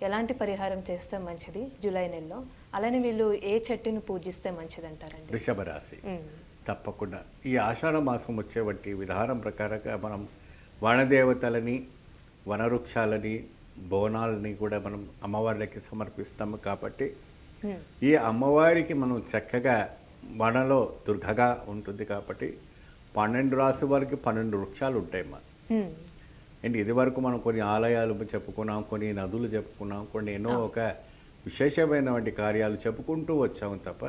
ఎలాంటి పరిహారం చేస్తే మంచిది జూలై నెలలో? అలానే వీళ్ళు ఏ చెట్టుని పూజిస్తే మంచిది అంటారండి వృషభ రాశి తప్పకుండా. ఈ ఆషాఢ మాసం వచ్చే వంటి విధానం ప్రకారంగా మనం వనదేవతలని వనవృక్షాలని బోనాలని కూడా మనం అమ్మవార్లకి సమర్పిస్తాము కాబట్టి ఈ అమ్మవారికి మనం చక్కగా వనలో దుర్గగా ఉంటుంది కాబట్టి పన్నెండు రాశి వారికి పన్నెండు వృక్షాలు ఉంటాయమ్మా ఉమ్, అండ్ ఇది వరకు మనం కొన్ని ఆలయాలు చెప్పుకున్నాం కొన్ని నదులు చెప్పుకున్నాం కొన్ని ఎన్నో ఒక విశేషమైనటువంటి కార్యాలు చెప్పుకుంటూ వచ్చాము తప్ప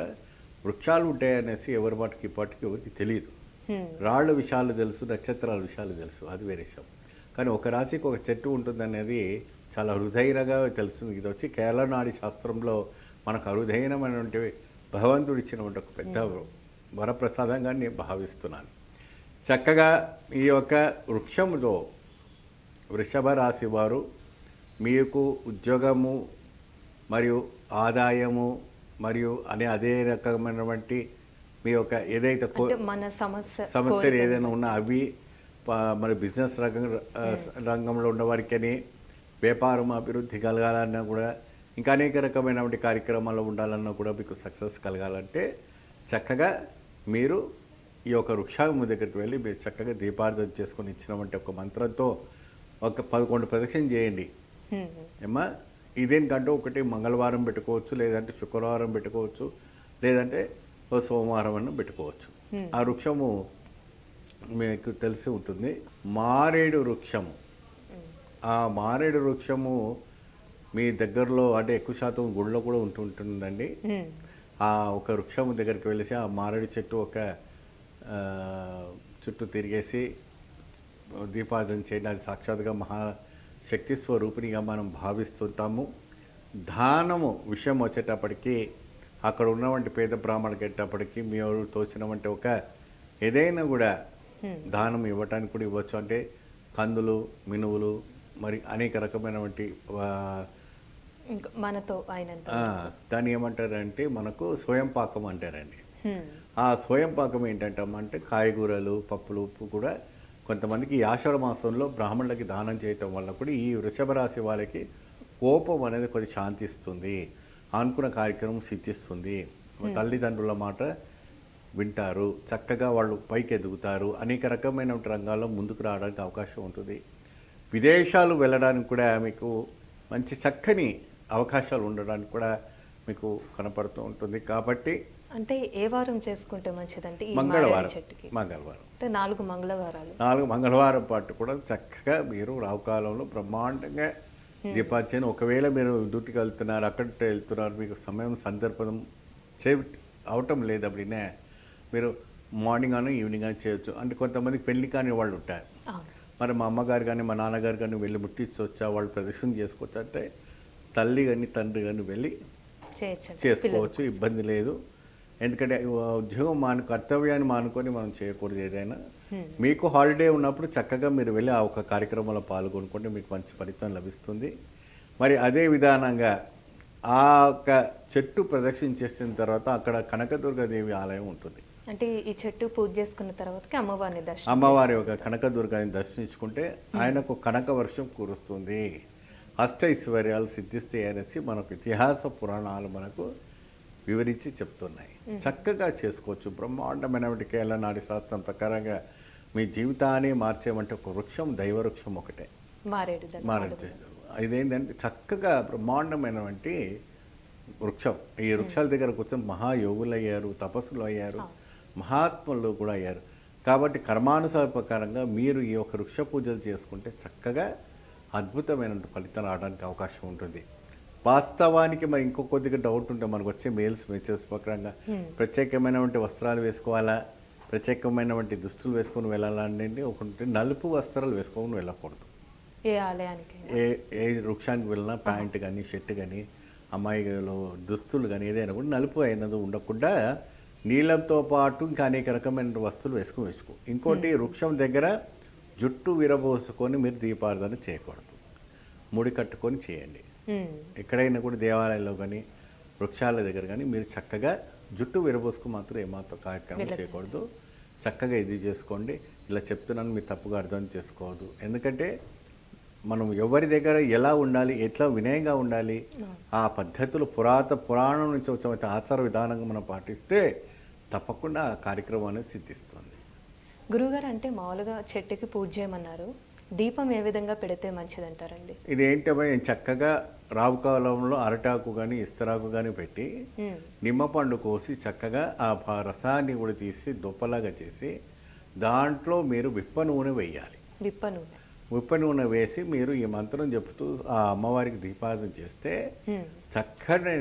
వృక్షాలు ఉంటాయనేసి ఎవరి మటుకు ఇప్పటికీ ఎవరికి తెలియదు రాళ్ళ విషయాలు తెలుసు నక్షత్రాల విషయాలు తెలుసు అది వేరే విషయం. కానీ ఒక రాశికి ఒక చెట్టు ఉంటుందనేది చాలా హృదయంగా తెలుస్తుంది. ఇది వచ్చి కేరళ నాడి శాస్త్రంలో మనకు అరుదైనమైనటువంటి భగవంతుడు ఇచ్చినటువంటి ఒక పెద్ద వరప్రసాదంగా నేను భావిస్తున్నాను. చక్కగా ఈ యొక్క వృక్షముతో వృషభ రాశి వారు మీకు ఉద్యోగము మరియు ఆదాయము మరియు అనే అదే రకమైనటువంటి మీ యొక్క ఏదైతే మన సమస్య సమస్యలు ఏదైనా ఉన్నా అవి మన బిజినెస్ రంగం ఆ, రంగంలో ఉన్నవారికని వ్యాపారం అభివృద్ధి కలగాలన్నా కూడా ఇంకా అనేక రకమైనటువంటి కార్యక్రమాల్లో ఉండాలన్నా కూడా మీకు సక్సెస్ కలగాలంటే చక్కగా మీరు ఈ యొక్క వృక్షాము దగ్గరికి వెళ్ళి మీరు చక్కగా దీపార్థన చేసుకొని ఇచ్చినామంటే ఒక మంత్రంతో ఒక పదకొండు ప్రదక్షిణ చేయండి. ఉమ్, ఏమ్మా? ఇదేంటంటే ఒకటి మంగళవారం పెట్టుకోవచ్చు లేదంటే శుక్రవారం పెట్టుకోవచ్చు లేదంటే సోమవారం అన్న పెట్టుకోవచ్చు. ఆ వృక్షము మీకు తెలిసి ఉంటుంది. మారేడు వృక్షము. ఆ మారేడు వృక్షము మీ దగ్గరలో అంటే ఎక్కువ శాతం గుడిలో కూడా ఉంటుంటుందండి ఆ ఒక వృక్షము దగ్గరికి వెళ్ళేసి ఆ మారేడు చెట్టు ఒక చుట్టూ తిరిగేసి దీపార్థన చేయండి అది సాక్షాత్గా మహాశక్తి స్వరూపిణిగా మనం భావిస్తుంటాము. దానము విషయం వచ్చేటప్పటికి అక్కడ ఉన్నవంటి పేద బ్రాహ్మణులకి వచ్చేటప్పటికి మీరు తోచినవంటి ఒక ఏదైనా కూడా దానం ఇవ్వటానికి కూడా ఇవ్వచ్చు. అంటే కందులు మినువులు మరి అనేక రకమైనటువంటి మనతో అయినంత. ఆ, దాన్ని ఏమంటారంటే మనకు స్వయం పాకం అంటారండి. ఆ స్వయం పాకం ఏంటంటే అంటే కాయగూరలు పప్పులు ఉప్పు కూడా కొంతమందికి ఈ ఆషాఢ మాసంలో బ్రాహ్మణులకి దానం చేయటం వల్ల కూడా ఈ వృషభ రాశి వాళ్ళకి కోపం అనేది కొద్ది శాంతిస్తుంది అనుకున్న కార్యక్రమం సిద్ధిస్తుంది. తల్లిదండ్రుల మాట వింటారు. చక్కగా వాళ్ళు పైకి ఎదుగుతారు అనేక రకమైన రంగాల్లో ముందుకు రావడానికి అవకాశం ఉంటుంది. విదేశాలు వెళ్ళడానికి కూడా మీకు మంచి చక్కని అవకాశాలు ఉండడానికి కూడా మీకు కనపడుతూ ఉంటుంది. కాబట్టి అంటే ఏ వారం చేసుకుంటే మంచిదంటే మంగళవారం. చెట్టుకి. మంగళవారం. అంటే నాలుగు మంగళవారాలు. నాలుగు మంగళవారం పాటు కూడా చక్కగా మీరు రావుకాలంలో బ్రహ్మాండంగా దీపార్చన. ఒకవేళ మీరు డ్యూటీకి వెళ్తున్నారు అక్కడికి వెళ్తున్నారు మీకు సమయం సందర్భం చే అవటం లేదు అప్పుడనే. మీరు మార్నింగ్ అని ఈవినింగ్ అని చేయొచ్చు. అంటే కొంతమందికి పెళ్ళి కాని వాళ్ళు ఉంటారు. మరి మా అమ్మగారు కానీ మా నాన్నగారు కానీ వెళ్ళి ముట్టించవచ్చా వాళ్ళు ప్రదర్శన చేసుకోవచ్చు. అంటే తల్లి కానీ తండ్రి కానీ వెళ్ళి చేసుకోవచ్చు ఇబ్బంది లేదు. ఎందుకంటే ఉద్యోగం మాను కర్తవ్యాన్ని మానుకొని మనం చేయకూడదు ఏదైనా. మీకు హాలిడే ఉన్నప్పుడు చక్కగా మీరు వెళ్ళి ఆ ఒక కార్యక్రమంలో పాల్గొనుకుంటే మీకు మంచి ఫలితం లభిస్తుంది. మరి అదే విధానంగా ఆ యొక్క చెట్టు ప్రదక్షిణ చేసిన తర్వాత అక్కడ కనకదుర్గాదేవి ఆలయం ఉంటుంది. అంటే ఈ చెట్టు పూజ చేసుకున్న తర్వాతకి అమ్మవారిని దర్శనం అమ్మవారి యొక్క కనకదుర్గాని దర్శించుకుంటే ఆయనకు కనక వర్షం కురుస్తుంది. అష్ట ఐశ్వర్యాలు సిద్ధిస్తాయి అనేసి మనకు ఇతిహాస పురాణాలు మనకు వివరించి చెప్తున్నాయి. చక్కగా చేసుకోవచ్చు. బ్రహ్మాండమైనటువంటి కేరళ నాడి శాస్త్రం ప్రకారంగా మీ జీవితాన్ని మార్చేమంటే ఒక వృక్షం దైవ వృక్షం ఒకటే. మారేడు. మారచ్చు ఇదేంటంటే చక్కగా బ్రహ్మాండమైనటువంటి వృక్షం. ఈ వృక్షాల దగ్గర కూర్చొని మహాయోగులు అయ్యారు తపస్సులు అయ్యారు మహాత్ములు కూడా అయ్యారు. కాబట్టి కర్మానుసార ప్రకారంగా మీరు ఈ యొక్క వృక్ష పూజలు చేసుకుంటే చక్కగా అద్భుతమైన ఫలితం రావడానికి అవకాశం ఉంటుంది. వాస్తవానికి మరి ఇంకో కొద్దిగా డౌట్ ఉంటే మనకు వచ్చే మెయిల్స్ మెసేజ్ ప్రకారంగా ప్రత్యేకమైనటువంటి వస్త్రాలు వేసుకోవాలా? ప్రత్యేకమైనటువంటి దుస్తులు వేసుకొని వెళ్ళాలంటే ఒకటి నలుపు వస్త్రాలు వేసుకొని వెళ్ళకూడదు. ఏ ఆలయానికి ఏ ఏ వృక్షానికి వెళ్ళినా ప్యాంట్ కానీ షర్ట్ కానీ అమ్మాయిలో దుస్తులు కానీ ఏదైనా కూడా నలుపు అయినది ఉండకుండా నీళ్ళంతో పాటు ఇంకా అనేక రకమైన వస్తువులు వేసుకుని వేసుకో. ఇంకోటి వృక్షం దగ్గర జుట్టు విరబోసుకొని మీరు దీపారాధన చేయకూడదు. ముడి కట్టుకొని చేయండి. ఎక్కడైనా కూడా దేవాలయాల్లో కానీ వృక్షాల దగ్గర కానీ మీరు చక్కగా జుట్టు విరబోసుకు మాత్రం ఏమాత్రం కార్యక్రమం చేయకూడదు. చక్కగా ఇది చేసుకోండి. ఇలా చెప్తున్నాను మీరు తప్పుగా అర్థం చేసుకోవద్దు. ఎందుకంటే మనం ఎవరి దగ్గర ఎలా ఉండాలి ఎట్లా వినయంగా ఉండాలి ఆ పద్ధతులు పురాత పురాణం నుంచి వచ్చిన ఆచార విధానంగా మనం పాటిస్తే తప్పకుండా ఆ కార్యక్రమం అనేది సిద్ధిస్తుంది. గురువుగారు అంటే మామూలుగా చెట్టుకి పూజ చేయమన్నారు. దీపం ఏ విధంగా పెడితే మంచిదంటారండి? ఇది ఏంటమ్మా చక్కగా రావు కాలంలో అరటాకు కానీ ఇస్తరాకు కానీ పెట్టి నిమ్మపండు కోసి చక్కగా ఆ రసాన్ని కూడా తీసి దుప్పలాగా చేసి దాంట్లో మీరు విప్ప నూనె వేయాలి. విప్ప నూనె. విప్ప నూనె వేసి మీరు ఈ మంత్రం చెప్తూ ఆ అమ్మవారికి దీపారాధన చేస్తే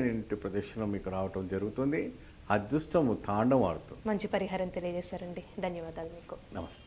ఇంటి ప్రదర్శన మీకు రావటం జరుగుతుంది. అదృష్టము తాండం ఆడుతుంది. మంచి పరిహారం తెలియజేశారండి. ధన్యవాదాలు మీకు. నమస్తే.